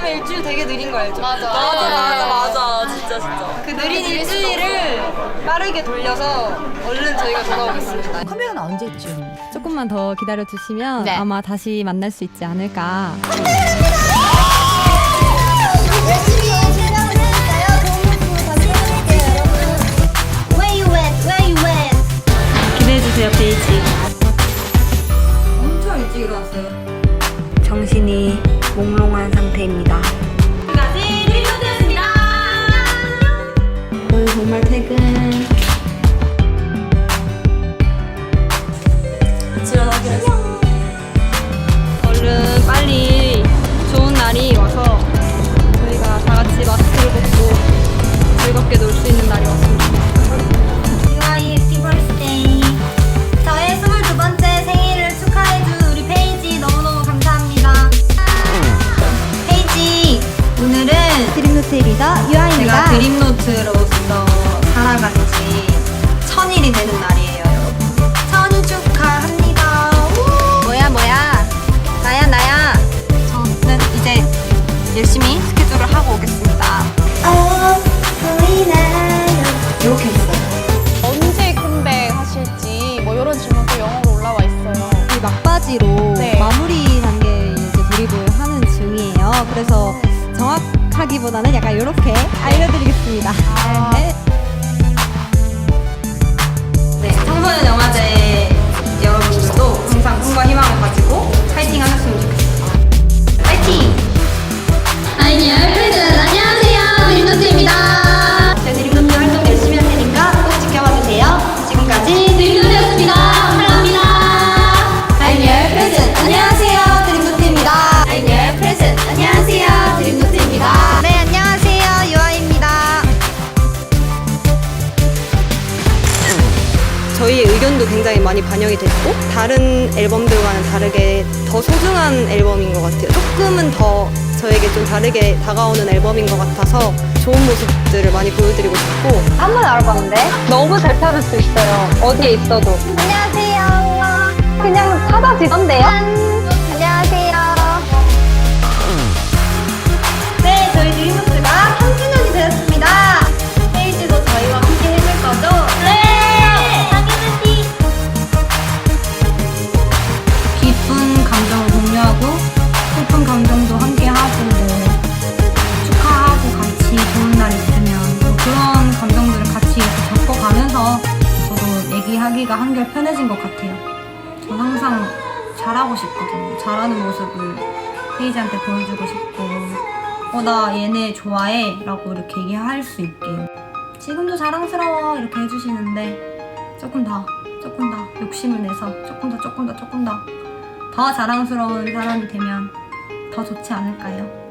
되게 느린 거 알죠? 맞아. 맞아 맞아 맞아 진짜 진짜 그 느린 일주일을 빠르게 돌려서 얼른 저희가 돌아오겠습니다. 카메라는 언제쯤? 조금만 더 기다려 주시면 네. 아마 다시 만날 수 있지 않을까. 유아이 해피 버스데이. 저의 22번째 생일을 축하해준 우리 페이지 너무너무 감사합니다. 페이지 오늘은 드림노트 리더 유아입니다. 제가 드림노트로서 살아간 지 천일이 되는 날 이런 질문도 영어로 올라와 있어요. 이 막바지로 네. 마무리 단계에 이제 돌입을 하는 중이에요. 그래서 정확하기보다는 약간 이렇게 알려드리겠습니다. 네. 네, 의견도 굉장히 많이 반영이 됐고 다른 앨범들과는 다르게 더 소중한 앨범인 것 같아요. 조금은 더 저에게 좀 다르게 다가오는 앨범인 것 같아서 좋은 모습들을 많이 보여드리고 싶고 한 번 알아봤는데 너무 잘 찾을 수 있어요. 어디에 있어도. 안녕하세요 그냥 찾아지던데요? 안녕하세요 하기가 한결 편해진 것 같아요. 전 항상 잘하고 싶거든요. 잘하는 모습을 페이지한테 보여주고 싶고 어 나 얘네 좋아해 라고 이렇게 얘기할 수 있게 지금도 자랑스러워 이렇게 해주시는데 조금 더 조금 더 욕심을 내서 조금 더 조금 더 조금 더 더 자랑스러운 사람이 되면 더 좋지 않을까요?